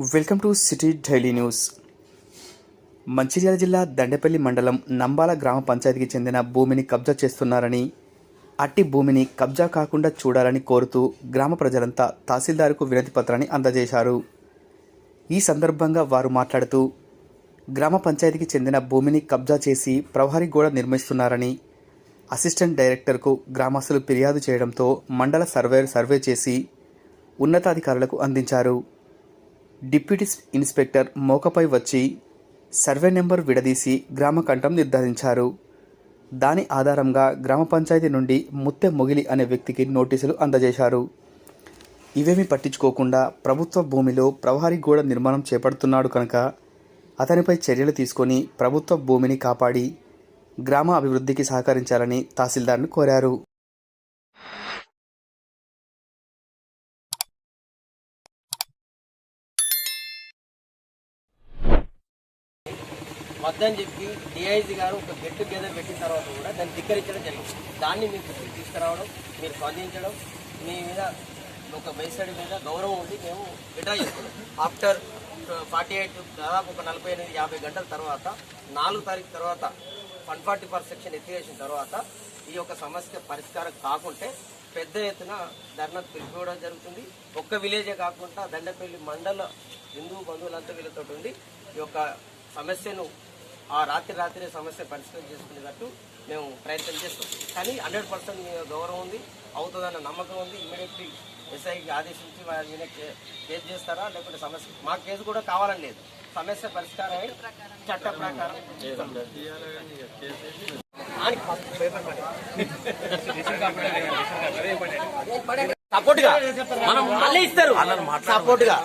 Welcome to city daily news. Mancherial జిల్లా దండపల్లి మండలం నంబాల గ్రామ పంచాయతీకి చెందిన భూమిని కబ్జా చేస్తున్నారని అట్టి భూమిని కబ్జా కాకుండా చూడాలని కోరుతూ గ్రామ ప్రజలంతా తహసీల్దార్కు వినతి పత్రాన్ని అందజేశారు. ఈ సందర్భంగా వారు మాట్లాడుతూ గ్రామ పంచాయతీకి చెందిన భూమిని కబ్జా చేసి ప్రహరీ గోడ నిర్మిస్తున్నారని అసిస్టెంట్ డైరెక్టర్కు గ్రామస్తులు ఫిర్యాదు చేయడంతో మండల సర్వేయర్ సర్వే చేసి ఉన్నతాధికారులకు అందించారు. డిప్యూటీ ఇన్స్పెక్టర్ మోకపై వచ్చి సర్వే నెంబర్ విడదీసి గ్రామ కంఠం నిర్ధారించారు. దాని ఆధారంగా గ్రామ పంచాయతీ నుండి ముత్తె మొగిలి అనే వ్యక్తికి నోటీసులు అందజేశారు. ఇవేమీ పట్టించుకోకుండా ప్రభుత్వ భూమిలో ప్రహరీ గోడ నిర్మాణం చేపడుతున్నాడు కనుక అతనిపై చర్యలు తీసుకొని ప్రభుత్వ భూమిని కాపాడి గ్రామ అభివృద్ధికి సహకరించాలని తహసీల్దార్ను కోరారు. వద్దని చెప్పి డిఐజీ గారు ఒక గెట్ టుగెదర్ పెట్టిన తర్వాత కూడా దాన్ని ధిక్కరించడం జరిగింది. దాన్ని మీకు తీసుకురావడం మీరు స్పందించడం మీ మీద ఒక మేసడి మీద గౌరవం ఉంది మేము విడ్రా చేసుకున్నాం ఆఫ్టర్ ఫార్టీ ఎయిట్ దాదాపు ఒక నలభై ఎనిమిది యాభై గంటల తర్వాత నాలుగు తారీఖు తర్వాత వన్ ఫార్టీ పర్ సెక్షన్ ఎత్తివేసిన తర్వాత ఈ యొక్క సమస్య పరిష్కారం కాకుంటే పెద్ద ఎత్తున ధర్నా పిలుపుకోవడం జరుగుతుంది. ఒక్క విలేజే కాకుండా దండపల్లి మండల హిందూ బంధువులంతా వీళ్ళతో ఉండి ఈ యొక్క సమస్యను ఆ రాత్రి రాత్రి సమస్య పరిష్కారం చేసుకునేటట్టు మేము ప్రయత్నం చేస్తాం. కానీ హండ్రెడ్ పర్సెంట్ మీ గౌరవం ఉంది అవుతుందన్న నమ్మకం ఉంది. ఇమీడియట్లీ ఎస్ఐకి ఆదేశించి వారి మీద కే- కేసు చేస్తారా లేకుంటే సమస్య? మా కేసు కూడా కావాలని లేదు. సమస్య పరిష్కారం చట్ట ప్రకారం సపోర్ట్గా మనం మళ్ళీ ఇస్తారు. సపోర్ట్గా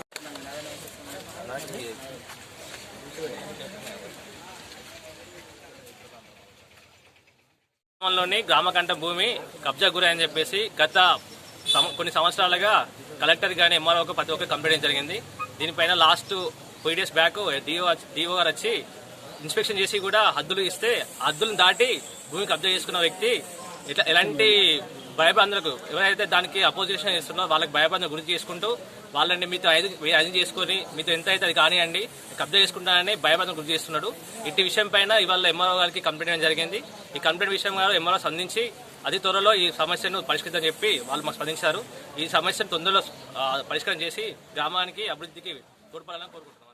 గ్రామంలోని గ్రామకంఠ భూమి కబ్జా గురని చెప్పేసి గత సం- కొన్ని సంవత్సరాలుగా కలెక్టర్ కానీ ఎంఆర్ఓకి ప్రతి ఒక్కరు కంప్లైంట్ జరిగింది. దీనిపైన last five days back DO DO గారు వచ్చి ఇన్స్పెక్షన్ చేసి కూడా హద్దులు ఇస్తే హద్దులను దాటి భూమి కబ్జా చేసుకున్న వ్యక్తి ఇట్లా ఎలాంటి భయబంధనకు ఎవరైతే దానికి అపోజిషన్ ఇస్తున్నారో వాళ్ళకి భయబంధన గురించి చేసుకుంటూ వాళ్ళని మీతో ఐదు ఐదు చేసుకొని మీతో ఎంత అయితే అది కానివ్వండి కబ్జా చేసుకుంటానని భయబంధన గురి చేస్తున్నాడు. ఇట్టి విషయం పైన ఇవాళ ఎంఆర్ఓ గారికి కంప్లైంట్ చేయడం జరిగింది. ఈ కంప్లైంట్ విషయం గారు ఎంఆర్ఓ స్పందించి అతి త్వరలో ఈ సమస్యను పరిష్కరించని చెప్పి వాళ్ళు మాకు స్పందించారు. ఈ సమస్యను తొందరలో పరిష్కారం చేసి గ్రామానికి అభివృద్ధికి తోడ్పడాలని కోరుకుంటున్నాం.